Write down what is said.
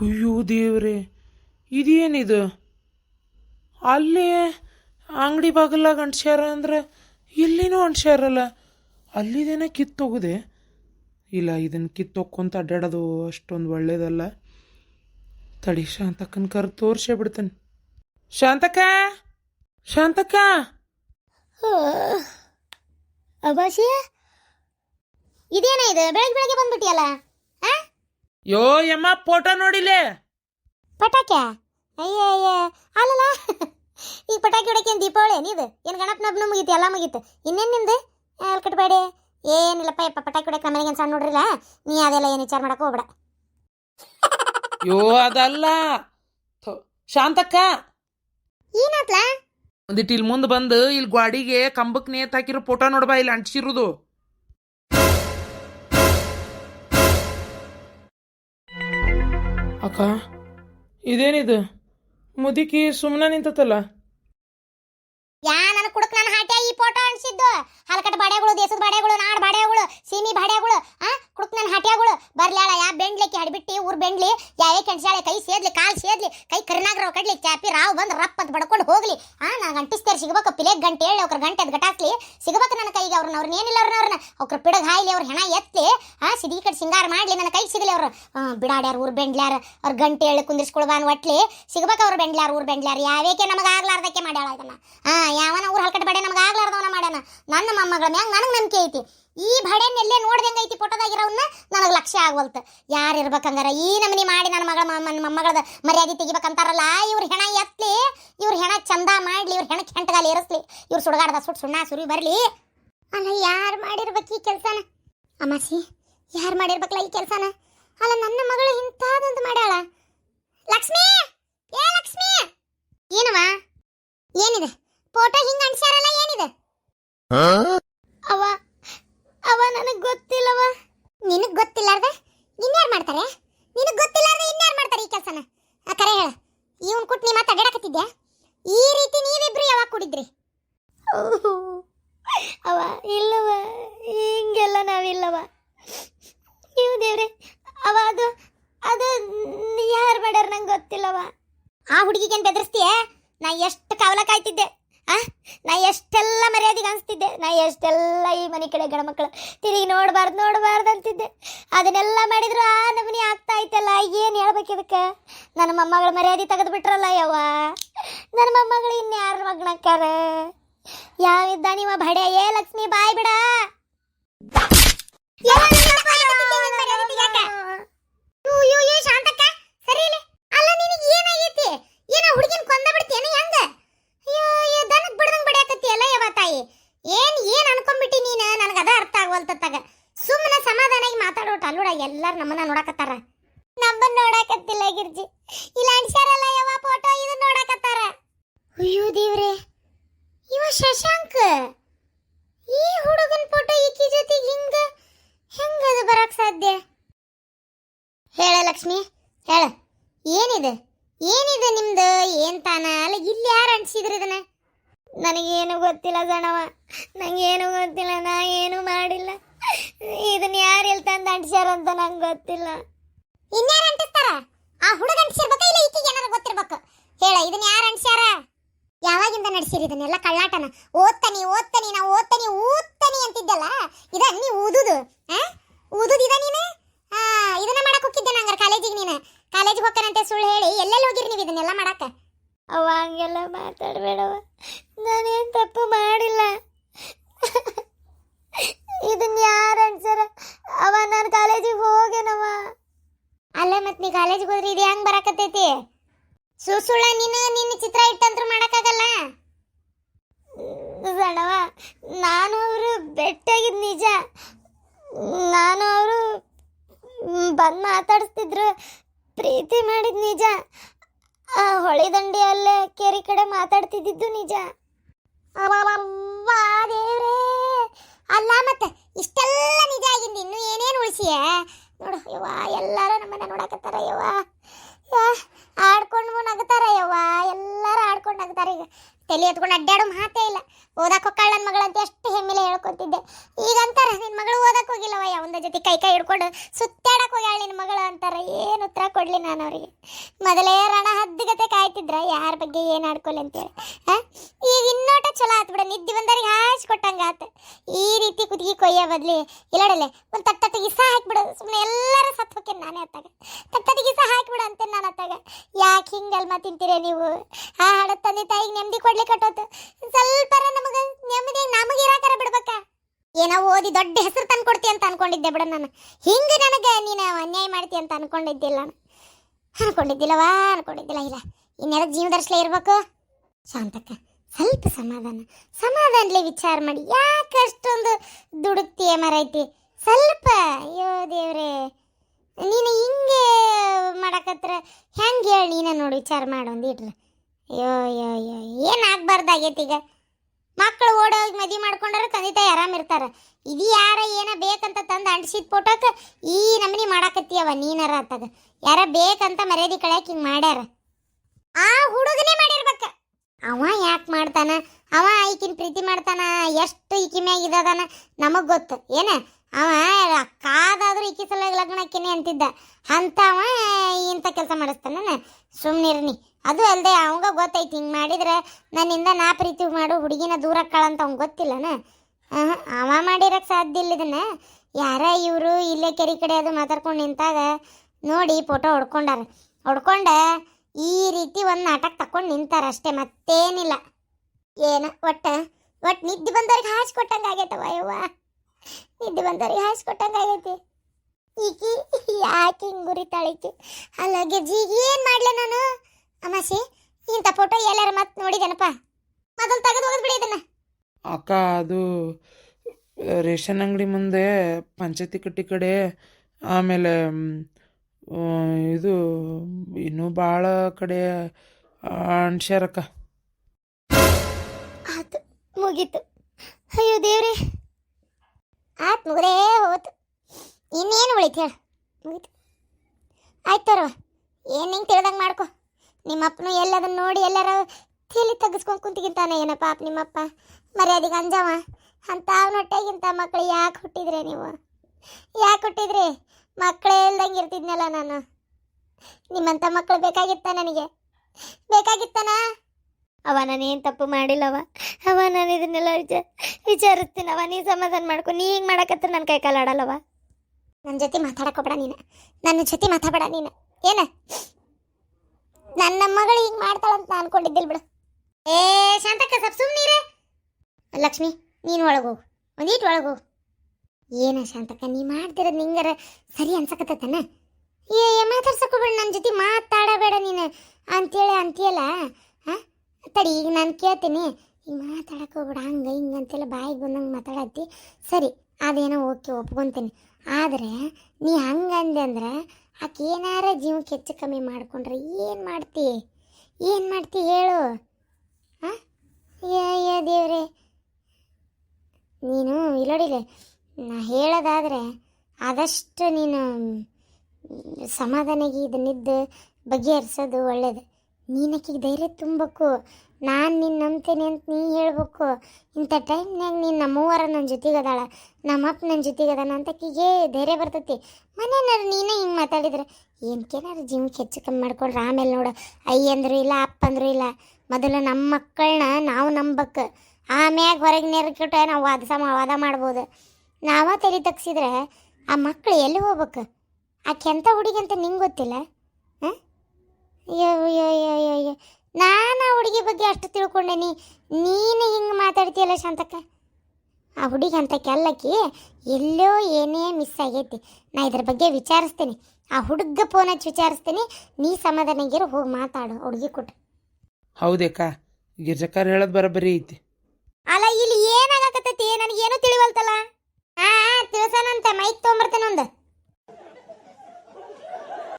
ಅಯ್ಯೋ ದೇವ್ರೆ, ಇದೇನಿದು? ಅಲ್ಲಿ ಅಂಗಡಿ ಬಾಗಿಲಾಗ ಅಂಟ್ಸ್ಯಾರ ಅಂದ್ರೆ ಇಲ್ಲಿನೂ ಅಂಟ್ಸ್ಯಾರಲ್ಲ. ಅಲ್ಲಿದೇನೆ ಕಿತ್ತೋಗಿದೆ? ಇಲ್ಲ ಇದನ್ನು ಕಿತ್ತೊಕ್ಕೊಂತ ಅಡ್ಡಾಡೋದು ಅಷ್ಟೊಂದು ಒಳ್ಳೇದಲ್ಲ. ತಡಿ, ಶಾಂತಕ್ಕನ ಕರ್ ತೋರ್ಸೇ ಬಿಡ್ತಾನೆ. ಶಾಂತಕ್ಕ! ಶಾಂತಕ್ಕ! ಅಬಾಸಿ ಇದೇನ ಇದೆ? ಬೆಳಗ್ಗೆ ಬೆಳಗ್ಗೆ ಬಂದ್ಬಿಟ್ಟಿಯಲ್ಲ? ಯೋ ಯಮ್ಮ ಫೋಟೋ ನೋಡಿಲೆ ಪಟಾಕ್ಯ? ಅಯ್ಯೋ ಅಯ್ಯ ಅಲ್ಲಲ್ಲ. ಈ ಪಟಾಕಿ ಹೊಡಕ್ಕೆ ದೀಪಾವಳಿ? ಏನಿದು ಏನು ಗಣಪನ ಹಬ್ಬನ ಮುಗೀತು ಎಲ್ಲ ಮುಗೀತು. ಇನ್ನೇನು ನಿಮ್ದು? ಅಲ್ಲಿ ಕಟ್ಬೇಡಿ. ಏನಿಲ್ಲಪ್ಪ ಯಪ್ಪ ಪಟಾಕಿ ಹೊಡಕ್ಕೆ ನಮ್ಮನೆಗೆ ಸಣ್ಣ ನೋಡ್ರಿಲ್ಲ ನೀ ಅದೆಲ್ಲ ಏನು ವಿಚಾರ ಮಾಡಕ್ಕೆ ಹೋಗ್ಬೇಡ. ಯೋ ಅದಲ್ಲ. ಥು, ಶಾಂತಕ್ಕ. ಏನಾತ್ಲ? ಒಂದಿಟ್ಟು ಇಲ್ಲಿ ಮುಂದೆ ಬಂದು ಇಲ್ಲಿ ಗ್ವಾಡಿಗೆ ಕಂಬಕ್ಕೆ ನೇತ್ ಹಾಕಿರೋ ಫೋಟೋ ನೋಡ್ಬಾ ಇಲ್ಲಿ ಅಂಟಿಸಿರೋದು. ಅಕ್ಕ? ಇದೇನಿದು? ಮುದುಕಿ ಸುಮ್ಮನೆ ನಿಂತತಲ್ಲ? ಯಾ, ನನ್ನ ಕುಡಕ್ ನನ್ನ ಹಾಟ್ಯ ಈ ಫೋಟೋ ಅನ್ಸಿದ್ದು? ಹಲಕಟ್ ಬಾಡ್ಯಾಗಳು, ದೇಶದ ಬಾಡೆಗಳು ನಾಡ್ ಬಾಡೆಗಳು ಸೀಮಿ ಬಾಡೆಗಳು ಆ? ಕುಡಕ್ ನನ್ನ ಹಾಟ್ಯಾಗಳು. ಬರ್ಲ್ಯಾಳ, ಯಾ ಬೆಂಡ್ಲಿಕ್ಕೆ ಹಡ್ಬಿಟ್ಟಿ, ಊರ್ ಬೆಂಡ್ಲಿ? ಯಾವೇ ಕೆಣ್ಸಾಳೆ ಕೈ ಸೇದ್ಲಿ, ಕಾಲ್ ಸೇದ್ಲಿ, ಕೈ ಕರಿನಾಗ್ರವ್ ಕಡ್ಲಿ ಚಾಪಿ ರಾವ್ ಬಂದ್ ರಪ್ಪ ಅಂತ ಬಡ್ಕೊಂಡು ಹೋಗ್ಲಿ. ಆ ನಾ ಗಂಟಿಸ್ತೇರ್ ಸಿಗ್ಬೇಕು ಪಿಲೆ ಗಂಟೆ ಹೇಳಿ ಅವ್ರ ಗಂಟೆ ಅದ್ ಸಿಗ್ಬೇಕು ಅವ್ರ ಪಿಡಗ ಹಾಯ್ಲಿ ಅವ್ರ ಹೆಣ ಎತ್ತಿ, ಆ, ಸಿದಿ ಕಡೆ ಸಿಂಗಾರ ಮಾಡ್ಲಿ, ನನ್ನ ಕೈ ಸಿಗಲಿ ಅವ್ರು. ಬಿಡಾಡ್ಯಾರ ಊರ್ ಬೆಂಡ್ಲ್ಯಾರ, ಅವ್ರ ಗಂಟೆ ಹೇಳಿ ಕುಂದಿರ್ಸ್ಕೊಳ್ಬಾನ್ ಒಟ್ಲಿ, ಸಿಗ್ಬೇಕು ಅವ್ರ ಬೆಂಡ್ಲ್ಯಾರ ಊರ್ ಬೆಂಡ್ಲ್ಯಾರ ಯಾವೇಕೆ ನಮಗೆ ಆಗ್ಲಾರ್ದಕ್ಕೆ ಮಾಡ್ಯಾಳ ಇದನ್ನ ಆ, ಯಾವನ ಊರ್ ಹಲ್ಕಟ್ ಬಡೆ ನಮಗೆ ಆಗ್ಲಾರ್ದವನ ಮಾಡ್ಯಾನ? ನನ್ನ ಮೊಮ್ಮಗಳ ಮ್ಯಾಗ ನನಗೆ ನಂಬಿಕೆ ಐತಿ. ಈ ಭಡೆನೆಲ್ಲೇ ನೋಡ್ದಂಗೆ ಐತಿ ಫೋಟೋದಾಗಿರೋವನ್ನ ನನಗೆ ಲಕ್ಷ್ಯ ಆಗ್ವಲ್ತ. ಯಾರು ಇರ್ಬೇಕಂಗಾರ ಈ ನಮನಿ ಮಾಡಿ ನನ್ನ ಮಗಳ ನನ್ನ ಮೊಮ್ಮಗಳದ ಮರ್ಯಾದೆ ತೆಗಿಬೇಕಂತಾರಲ್ಲ, ಇವ್ರ ಹೆಣ ಎತ್ಲಿ, ಇವ್ರ ಹೆಣ ಚಂದ ಮಾಡ್ಲಿ, ಇವ್ರ ಹೆಣ ಹೆಂಟಗಾಲಿ ಇರಿಸ್ಲಿ ಇವ್ರ ಸುಡಗಾಡ್ದ ಸುಟ್ ಸುಣ್ಣ ಸುರಿ ಬರ್ಲಿ. ಅಲ್ಲ ಯಾರು ಮಾಡಿರ್ಬೇಕು ಈ ಕೆಲಸನ? ಅಮಾಸಿ ಯಾರು ಮಾಡಿರ್ಬೇಕಲ್ಲ ಈ ಕೆಲಸನ? ಅಲ್ಲ ನನ್ನ ಮಗಳು ಇಂಥದ್ದು ಮಾಡ್ಯಾಳ. ಲಕ್ಷ್ಮಿ! ಏ ಲಕ್ಷ್ಮಿ! ಏನವ? ಏನಿದೆ? ಫೋಟೋ ಹಿಂಗ ಅನ್ಸ್ಯಾರಲ್ಲ ಏನಿದೆ? ಅವ ಅವ ನನಗೆ ಗೊತ್ತಿಲ್ಲವ. ನಿನಗೆ ಗೊತ್ತಿಲ್ಲಾರ್ದೆ ಇನ್ಯಾರು ಮಾಡ್ತಾರೆ? ನಿನಗೆ ಗೊತ್ತಿಲ್ಲಾರ್ದೆ ಇನ್ಯಾರು ಮಾಡ್ತಾರೆ ಈ ಕೆಲಸನ? ಕರೆ ಹೇಳ. ಇವನ್ ಕುಟ್ ನೀ ಮತ್ತೆ ಅಡ್ಡಾಡಕತ್ತಿದ್ಯಾ ಈ ರೀತಿ ನೀವಿಬ್ರು ಯಾವಾಗ ಕುಡಿದ್ರಿ? ಅವ ಇಲ್ಲವ ಹಿಂಗೆಲ್ಲ ನಾವಿಲ್ಲವ ನೀವು ದೇವ್ರೆ ಅವ ಅದು ಅದು ಯಾರು ಮಾಡ್ಯಾರ ನಂಗೆ ಗೊತ್ತಿಲ್ಲವ ಆ ಹುಡುಗಿಗೆ ಬೆದರಿಸ್ತೀಯ ನಾ ಎಷ್ಟು ಕಾವಲ ಕಾಯ್ತಿದ್ದೆ ಆ? ನಾ ಎಷ್ಟೆಲ್ಲ ಮರ್ಯಾದೆಗೆ ಅನಿಸ್ತಿದ್ದೆ, ನಾ ಎಷ್ಟೆಲ್ಲ ಈ ಮನೆ ಕಡೆ ಗಣಮಕ್ಕಳು ತಿರುಗಿ ನೋಡಬಾರ್ದು ನೋಡಬಾರ್ದು ಅಂತಿದ್ದೆ. ಅದನ್ನೆಲ್ಲ ಮಾಡಿದ್ರು ಆ ನಮನಿ ಆಗ್ತಾ ಐತಲ್ಲ, ಏನು ಹೇಳ್ಬೇಕು ಇದಕ್ಕೆ? ನನ್ನ ಮೊಮ್ಮಗಳ ಮರ್ಯಾದೆ ತೆಗೆದು ಬಿಟ್ರಲ್ಲ ಯವ್ವ. ನನ್ನ ಮೊಮ್ಮಗಳು ಇನ್ಯಾರ ಮಗ್ನಕ್ಕಾರ? ಯಾವಿದ್ದ ನೀವ ಬಡೆ ಏ ಲಕ್ಷ್ಮಿ, ಬಾಯ್ ಬಿಡ ಯವ್ವ, ನನ್ನ ಅಪ್ಪ ಹೇಳ್ತಿದ್ದೆ ನಿನ್ ಮರ್ಯಾದೆ ತೆಗ್ಯಾಕ. ಯು, ಯು, ಯು, ಶಾಂತಕ್ಕ ಸರಿ ಇಲ್ಲಿ ಅಲ್ಲ ನಿನಗೆ ಏನಾಗೈತಿ ಏನ ಹುಡುಗಿನ ಕೊಂದ ಬಿಡ್ತೇನ ಹೆಂಗ ಅಯ್ಯೋ ಅಯ್ಯೋ ದನಕ್ ಬಿಡ್ದಂಗ್ ಬಡಿಯಾಕತ್ತಿ ಅಲ್ಲ ಯವ್ವ ತಾಯಿ ಏನ್ ಏನ್ ಅನ್ಕೊಂಡ್ಬಿಟ್ಟಿ ನೀನ ನನಗೆ ಅದ ಅರ್ಥ ಆಗವಲ್ತತ್ತಾಗ ಸುಮ್ಮನೆ ಸಮಾಧಾನಾಗಿ ಮಾತಾಡೋಟ ಅಲ್ಲೂಡ ಎಲ್ಲಾರು ನಮ್ಮನ್ನ ನೋಡಕತ್ತಾರ ನಮ್ಮನ್ನ ಗಿರ್ಜಿ ಇಲ್ಲ ಅನ್ಸಾರಲ್ಲ ಯವ್ವ ಫೋಟೋ ಇದು ನೋಡಕತ್ತಾರ? ಅಯ್ಯೋ ದೇವ್ರೆ. ಇವ ಶಶಾಂಕ. ಈ ಹುಡುಗನ ಫೋಟೋ ಈಕಿ ಜೊತೆಗೆ ಹಿಂಗ, ಹೆಂಗ ಅದು ಬರಕ್ ಸಾಧ್ಯ? ಹೇಳ ಲಕ್ಷ್ಮಿ, ಹೇಳ. ಏನಿದೆ? ಏನಿದೆ ನಿಮ್ದು? ಏನ್ ತಾನ? ಅಲ್ಲ, ಇಲ್ಲಿ ಯಾರು ಅಂಟಿಸಿದ್ರಿ ಇದನ್ನ? ನನಗೇನು ಗೊತ್ತಿಲ್ಲ ಗಣವ ನಂಗೇನು ಗೊತ್ತಿಲ್ಲ ನಾ ಏನು ಮಾಡಿಲ್ಲ. ಇದನ್ನ ಯಾರು ಇಲ್ಲಿ ತಂದು ಅಂಟಿಸ್ಯಾರ ಅಂತ ನಂಗೆ ಗೊತ್ತಿಲ್ಲ. ಇನ್ಯಾರು ಆ ಹುಡುಗ ಅಂಟಿಸಿರ್ಬೇಕ ಇಲ್ಲ ಈಕಿಗೆ ಏನಾರ ಗೊತ್ತಿರ್ಬೇಕು? ಹೇಳ ಇದನ್ನ ಯಾರು ಅಂಟಿಸ್ಯಾರ ಯಾವಾಗಿಂದ ನಡೆಸಿರಿ ಇದನ್ನೆಲ್ಲ ಕಳ್ಳಾಟನ. ಓದ್ತಾನಿ ಓದ್ತಾನಿ, ನಾ ಓದ್ತಾನಿ ಓದ್ತಾನಿ ಅಂತಿದ್ದಲ್ಲ? ಇದ ನೀ ಊದುದು, ಆ? ಊದುದು ಇದ ನೀನು? ಇದನ್ನ ಮಾಡಕ್ ಹೋಗಿದ್ದೆ ನಂಗಾರ ಕಾಲೇಜಿಗೆ ನೀನು. ಕಾಲೇಜಿಗೆ ಹೋಗ್ತಾನಂತೆ ಸುಳ್ಳು ಹೇಳಿ. ಎಲ್ಲೆಲ್ಲಿ ಹೋಗಿರಿ ನೀವು ಇದನ್ನೆಲ್ಲ ಮಾಡಕ್ಕೆ ಅವಾಗೆಲ್ಲ ಮಾತಾಡಬೇಡವ ನಾನೇನು ತಪ್ಪು ಮಾಡಿಲ್ಲ ಇದನ್ನ ಯಾರು ಅನ್ಸರ ಅವ ನಾನು ಕಾಲೇಜಿಗೆ ಹೋಗೇನವ ಅಲ್ಲ ಮತ್ ನೀ ಕಾಲೇಜಿಗೆ ಹೋದ್ರಿ ಇದು ಹೆಂಗ್ ಬರಕತ್ತೈತಿ? ಸು ನಿನ್ನ ನೀನು ನಿನ್ನ ಚಿತ್ರ ಇಟ್ಟಂತ್ರ ಮಾಡಕ್ಕಾಗಲ್ಲ? ಸಣ್ಣವ, ನಾನು ಅವರು ಬೆಟ್ಟಾಗಿದ್ ನಿಜ. ನಾನು ಅವರು ಬಂದು ಮಾತಾಡಿಸ್ತಿದ್ರು, ಪ್ರೀತಿ ಮಾಡಿದ ನಿಜ. ಆ ಹೊಳೆ ದಂಡೆಯಲ್ಲೇ ಕೆರೆ ಕಡೆ ಮಾತಾಡ್ತಿದ್ದಿದ್ದು ನಿಜ. ಅಲ್ಲ ಮತ್ತೆ, ಇಷ್ಟೆಲ್ಲ ನಿಜ ಆಗಿದ್ದು ಇನ್ನು ಏನೇನು ಉಳಿಸಿಯ? ನೋಡು, ಯವ್ವ, ಎಲ್ಲಾರು ನಮ್ಮನ್ನ ನೋಡಕತ್ತಾರ, ಯವ್ವ. ಆಡ್ಕೊಂಡು ನಗ್ತಾರ, ಯವ್ವ. ಎಲ್ಲಾರು ಆಡ್ಕೊಂಡು ನಗತಾರ ಈಗ. ತಲೆ ಎತ್ಕೊಂಡು ಅಡ್ಡಾಡೋ ಮಾತೇ ಇಲ್ಲ. ಓದಕ್ಕೆ ಹೊಕ್ಕಾಳ ನನ್ನ ಮಗಳಂತ ಎಷ್ಟು ಹೆಮ್ಮೆಲೆ ಹೇಳ್ಕೊತಿದ್ದೆ. ಈಗ ಅಂತಾರ ನಿನ್ನ ಮಗಳು ಓದಕ್ಕೆ ಹೋಗಿಲ್ಲವ ಯಾವಂದ ಜೊತೆ ಕೈ ಕೈ ಹಿಡ್ಕೊಂಡು ಸುತ್ತಾಡಕ್ಕೆ ಹೋಗ್ಯಾಳ ನಿನ್ನ ಮಗಳು ಅಂತಾರ. ಏನು ಉತ್ತರ ಕೊಡ್ಲಿ ನಾನು ಅವರಿಗೆ? ಮೊದಲೇ ರಣ ಹದ್ದುಗತೆ ಕಾಯ್ತಿದ್ರ, ಯಾರ ಬಗ್ಗೆ ಏನು ಆಡ್ಕೊಲ್ಲ ಅಂತೇಳಿ. ಹಾಂ ಈಗ ಚಲೋ ಆತ್ ಬಿಡ, ನಿದ್ದೆ ಬಂದವ್ರಿಗೆ ಹಾಸಿ ಕೊಟ್ಟಂಗ ಆತ. ಈ ರೀತಿ ಕುದಿಗೆ ಕೊಯ್ಯ ಬದ್ಲಿ ಇಲ್ಲಡಲೆ ಒಂದು ತಟ್ಟಟ್ಟಿಗೆ ಇಸ ಹಾಕ್ಬಿಡು ಸುಮ್ಮನೆ ಎಲ್ಲರೂ ಸತ್ತು ನಾನೇ ಅತ್ತಾಗ ತಟ್ಟಟ್ಟಿಗೆ ಇಸ ಹಾಕ್ಬಿಡು ಅಂತ ನಾನು ಅತ್ತಾಗ ಯಾಕೆ ಹಿಂಗಲ್ಮ ತಿಂತೀರಿ ನೀವು? ಆ ಹಡ ತಂದೆ ತಾಯಿಗೆ ನೆಮ್ಮದಿ ಕೊಡ್ಲಿ ಕಟ್ಟೋತು. ಸ್ವಲ್ಪ ನಮಗೆ ನೆಮ್ಮದಿ, ನಮಗೆ ಇರಾಕರ ಬಿಡ್ಬೇಕ? ಏನೋ ಓದಿ ದೊಡ್ಡ ಹೆಸರು ತಂದು ಕೊಡ್ತಿ ಅಂತ ಅನ್ಕೊಂಡಿದ್ದೆ ಬಿಡ ನಾನು. ಹಿಂಗೆ ನನಗೆ ನೀನು ಅನ್ಯಾಯ ಮಾಡ್ತಿ ಅಂತ ಅನ್ಕೊಂಡಿದ್ದಿಲ್ಲ ಅನ್ಕೊಂಡಿದ್ದಿಲ್ಲವಾ, ಅನ್ಕೊಂಡಿದ್ದಿಲ್ಲ ಇಲ್ಲ. ಇನ್ನೆಲ್ಲ ಜೀವದರ್ಶಲೇ ಇರಬೇಕು? ಶಾಂತಕ್ಕ. ಸ್ವಲ್ಪ ಸಮಾಧಾನ. ಸಮಾಧಾನಲಿ ವಿಚಾರ ಮಾಡಿ. ಯಾಕೆ ಅಷ್ಟೊಂದು ದುಡುಕ್ತಿಯ ಮರೈತಿ? ಸ್ವಲ್ಪ, ಅಯ್ಯೋ ದೇವ್ರೆ. ನೀನು ಹಿಂಗೆ ಮಾಡಕತ್ರ ಹೆಂಗೆ ಹೇಳಿ ನೀನ ನೋಡಿ ವಿಚಾರ ಮಾಡು ಇಟ್ರ ಅಯ್ಯೋ ಅಯ್ಯೋ ಅಯ್ಯೋ, ಏನು ಆಗಬಾರ್ದಾಗೈತಿ ಈಗ? ಮಕ್ಕಳು ಓಡೋಗಿ ಮದುವೆ ಮಾಡ್ಕೊಂಡ್ರೆ ತಂದೆ ತಾಯಿ ಆರಾಮ್ ಇರ್ತಾರೆ. ಇದು ಯಾರ ಏನ ಬೇಕಂತ ತಂದು ಅಂಟಿಸಿದ ಫೋಟೋಕ್ಕೆ ಈ ನಮನಿ ಮಾಡಾಕತ್ತೀಯವ ನೀನಾರ ಅತ್ತಾಗ ಯಾರ ಬೇಕಂತ ಮರ್ಯಾದೆ ಕಳ್ಯಾಕ ಹಿಂಗೆ ಮಾಡ್ಯಾರ. ಆ ಹುಡುಗನೇ ಮಾಡಿರ್ಬೇಕ. ಅವ ಯಾಕೆ ಮಾಡ್ತಾನ? ಅವ ಈಕಿನ ಪ್ರೀತಿ ಮಾಡ್ತಾನ? ಎಷ್ಟು ಈಕಿ ಮ್ಯಾಗ ನಮಗ್ ಗೊತ್ತು. ಏನ? ಅವ ಕಾದಾದ್ರೂ ಈಕಿ ಸಲ ಲಗ್ನಕ್ಕಿನಿ ಅಂತಿದ್ದ. ಅಂತ ಅವ ಇಂಥ ಕೆಲಸ ಮಾಡಿಸ್ತಾನ ಸುಮ್ಮನಿರ್ನಿ ಅದು ಅಲ್ಲದೆ ಅವಂಗ ಗೊತ್ತೈತಿ, ಹಿಂಗೆ ಮಾಡಿದ್ರೆ ನನ್ನಿಂದ ನಾ ಪ್ರೀತಿ ಮಾಡು ಹುಡುಗಿನ ದೂರ ಕಳಂತ ಅವ್ನು ಗೊತ್ತಿಲ್ಲನ ಅವ ಮಾಡಿರಕ್ ಸಾಧ್ಯ ಇಲ್ಲ ಇದನ್ನ? ಯಾರ ಇವರು ಇಲ್ಲೇ ಕೆರೆ ಕಡೆ ಅದು ಮಾತಾಡ್ಕೊಂಡು ನಿಂತಾಗ ನೋಡಿ ಫೋಟೋ ಹೊಡ್ಕೊಂಡಾರ. ಹೊಡ್ಕೊಂಡ ಈ ರೀತಿ ಒಂದು ನಾಟಕ ತಕೊಂಡು ನಿಂತಾರಷ್ಟೇ ಮತ್ತೇನಿಲ್ಲ. ಏನ, ಒಟ್ಟ, ಒಟ್ಟು ನಿದ್ದೆ ಬಂದವ್ರಿಗೆ ಹಾಸಿ ಆಗೈತವ ಯವ್ವ? ನಿದ್ದೆ ಬಂದವ್ರಿಗೆ ಹಾಸಿ ಆಗೈತಿ. ಈಕಿ, ಯಾಕೆ ಹಿಂಗೆ ಗುರಿತಾಳಿಕಿ ಅಲ್ಲಗೆ ಜೀಗಿ ಏನು ಮಾಡಲೇ ನಾನು? ಅಮಾಸಿ ಇಂಥ ಫೋಟೋ ಎಲ್ಲಾರು ಮತ್ತೆ ನೋಡಿದೆನಪ್ಪ? ಮೊದಲು ತೆಗೆದು ಹೋಗೋದು ಬಿಡಿ ಇದನ್ನ. ಅಕ್ಕ, ಅದು, ರೇಷನ್ ಅಂಗಡಿ ಮುಂದೆ ಪಂಚಾಯತಿ ಕಟ್ಟಿ ಕಡೆ, ಆಮೇಲೆ ಇದು ಇನ್ನೂ ಭಾಳ ಕಡೆ ಅಣ್ಸ್ಯಾರಕ್ಕ ಆತು, ಮುಗೀತು. ಅಯ್ಯೋ ದೇವ್ರೆ. ಆತ್, ಮುಗದೇ ಹೋತು. ಇನ್ನೇನು ಉಳಿತು ಹೇಳು. ಮುಗೀತು. ಆಯ್ತಾರ ಏನು ಹಿಂಗೆ ತಿಳ್ದಂಗೆ ಮಾಡ್ಕೊ. ನಿಮ್ಮಪ್ಪನು ಎಲ್ಲದನ್ನ ನೋಡಿ ಎಲ್ಲರ ತಲೆ ತೆಗೆಸ್ಕೊಂಡು ಕುಂತಿಗಿಂತಾನೆ. ಏನಪ್ಪ ಪಾಪ ನಿಮ್ಮಪ್ಪ, ಮರ್ಯಾದೆಗೆ ಅಂಜವ. ಅಂತ ಹೊಟ್ಟೆಗಿಂತ ಮಕ್ಕಳು ಯಾಕೆ ಹುಟ್ಟಿದ್ರೆ ನೀವು? ಯಾಕೆ ಹುಟ್ಟಿದ್ರಿ? ಮಕ್ಕಳೇ ಇಲ್ದಂಗೆ ಇರ್ತಿದ್ನಲ್ಲ ನಾನು. ನಿಮ್ಮಂಥ ಮಕ್ಕಳು ಬೇಕಾಗಿತ್ತ ನನಗೆ? ಬೇಕಾಗಿತ್ತನಾ? ಅವ ನಾನೇನು ತಪ್ಪು ಮಾಡಿಲ್ಲವ? ಅವ ನಾನು ಇದನ್ನೆಲ್ಲ ವಿಚಾರ ವಿಚಾರಿಸ್ತೀನವ ನೀ ಸಮಾಧಾನ ಮಾಡ್ಕೊ, ನೀ ಹಿಂಗೆ ಮಾಡಕತ್ರ ನನ್ನ ಕೈ ಕಾಲಾಡಲ್ಲವ? ನನ್ನ ಜೊತೆ ಮಾತಾಡಕೋಬೇಡ ನೀನು. ನನ್ನ ಜೊತೆ ಮಾತಾಡಬೇಡ ನೀನು. ಏನ? ನನ್ನ ಮಗಳು ಹಿಂಗೆ ಮಾಡ್ತಾಳಂತ ಅನ್ಕೊಂಡಿದ್ದಿಲ್ಲ ಬಿಡು. ಏ, ಶಾಂತಕ್ಕ ಸಪ್ಸುಮ್ ನೀರೇ ಲಕ್ಷ್ಮಿ, ನೀನು ಒಳಗೋಗು ಒಂದೀಟ್ ಒಳಗೋಗು ಏನ ಶಾಂತಕ್ಕ, ನೀ ಮಾಡ್ತಿರೋದು ನಿಂಗರ ಸರಿ ಅನ್ಸಕತ್ತನ ಏ ಮಾತಾಡ್ಸಕೋಬೇಡ ನನ್ನ ಜೊತೆ ಮಾತಾಡಬೇಡ ನೀನು. ಅಂತೇಳಿ ಅಂತೀಯಲ್ಲ ಹಾಂ ತಡಿ, ಈಗ ನಾನು ಕೇಳ್ತೀನಿ. ಈಗ ಮಾತಾಡಕ್ಕೆ ಹೋಗ್ಬೇಡ, ಹಂಗೆ, ಹಿಂಗೆ ಅಂತೆಲ್ಲ ಬಾಯಿಗೆ ಬಂದಂಗೆ ಮಾತಾಡತ್ತಿ. ಸರಿ, ಅದೇನೋ ಓಕೆ, ಒಪ್ಕೊತೀನಿ. ಆದರೆ, ನೀ ಹಂಗೆ ಅಂದೆ ಅಂದ್ರೆ, ಆಕೆ ಏನಾರ ಜೀವಕ್ಕೆ ಹೆಚ್ಚು ಕಮ್ಮಿ ಮಾಡ್ಕೊಂಡ್ರೆ ಏನು ಮಾಡ್ತಿ? ಏನು ಮಾಡ್ತಿ ಹೇಳು? ಹಾಂ ಏ, ದೇವ್ರೆ. ನೀನು, ಇಲ್ಲೋಡಿಲೆ ನಾ ಹೇಳೋದಾದರೆ ಆದಷ್ಟು ನೀನು ಸಮಾಧಾನಾಗಿ ಇದನ್ನಿದ್ದು ಬಗೆಹರಿಸೋದು ಒಳ್ಳೇದು. ನೀನಕ್ಕಿಗೆ ಧೈರ್ಯ ತುಂಬಬೇಕು ನಾನು ನಿನ್ನ ನಂಬ್ತೇನೆ ಅಂತ ನೀ ಹೇಳ್ಬೇಕು ಇಂಥ ಟೈಮ್ನಾಗ ನೀನು ನಮ್ಮವ್ವರ ನನ್ನ ಜೊತೆಗೆ ಅದಾಳ ನಮ್ಮಪ್ಪ ನನ್ನ ಜೊತೆಗೆ ಅದಾನ ಅಂತ ಧೈರ್ಯ ಬರ್ತೈತಿ. ಮನೇನಾರು ನೀನೇ ಹಿಂಗೆ ಮಾತಾಡಿದ್ರೆ ಏನಕ್ಕೇನಾರು ಜೀವಕ್ಕೆ ಹೆಚ್ಚು ಕಮ್ಮಿ ಮಾಡ್ಕೊಂಡ್ರೆ, ಆಮೇಲೆ ನೋಡು ಅಯ್ಯ ಅಂದ್ರೂ ಇಲ್ಲ, ಅಪ್ಪ ಅಂದ್ರೂ ಇಲ್ಲ, ಮೊದಲು ನಮ್ಮ ಮಕ್ಕಳನ್ನ ನಾವು ನಂಬಕ್ಕೆ ಆಮ್ಯಾಗ ಹೊರಗೆ ನೆರಕಿಟ್ಟ ನಾವು ವಾದ ಸಮ ವಾದ ಮಾಡ್ಬೋದು. ನಾವ ತಲೆ ತಗ್ಸಿದ್ರೆ ಆ ಮಕ್ಕಳು ಎಲ್ಲಿ ಹೋಗ್ಬೇಕು? ಆ ಎಂಥ ಹುಡುಗಿ ಅಂತ ನಿಂಗೆ ಗೊತ್ತಿಲ್ಲ? ಹಾಂ? ಅಯ್ಯೋ ಅಯ್ಯೋ ಅಯ್ಯೋ ಅಯ್ಯೋ ಅಯ್ಯೋ. ನಾನು ಆ ಹುಡುಗಿ ಬಗ್ಗೆ ಅಷ್ಟು ತಿಳ್ಕೊಂಡೆನಿ ನೀನು ಹಿಂಗೆ ಮಾತಾಡ್ತೀಯಲ್ಲ ಶಾಂತಕ್ಕ? ಆ ಹುಡುಗಿ ಅಂತ ಕೆಲ್ಲಕ್ಕಿ ಎಲ್ಲೋ ಏನೇ ಮಿಸ್ ಆಗೈತಿ. ನಾ ಇದ್ರ ಬಗ್ಗೆ ವಿಚಾರಿಸ್ತೀನಿ. ಆ ಹುಡುಗ ಫೋನ್ ಹಚ್ಚಿ ವಿಚಾರಿಸ್ತೀನಿ. ನೀ ಸಮಾಧಾನಗಿರು ಹೋಗಿ ಮಾತಾಡು ಹುಡುಗಿ ಕೊಟ್ಟು ಹೌದೇಕ? ಗಿರ್ಜಕ್ಕಾರ ಹೇಳೋದು ಬರೋಬ್ಬರಿ ಐತಿ. ಅಲ್ಲ ಇಲ್ಲಿ ಏನಾಗಕತ್ತೈತಿ ನನಗೇನು ತಿಳಿವಲ್ತಲ್ಲ? ಹಾ ತಿಳ್ಸನಂತ ಮೈಕ್ ತೊಗೊಂಬರ್ತೇನೆ ಒಂದು.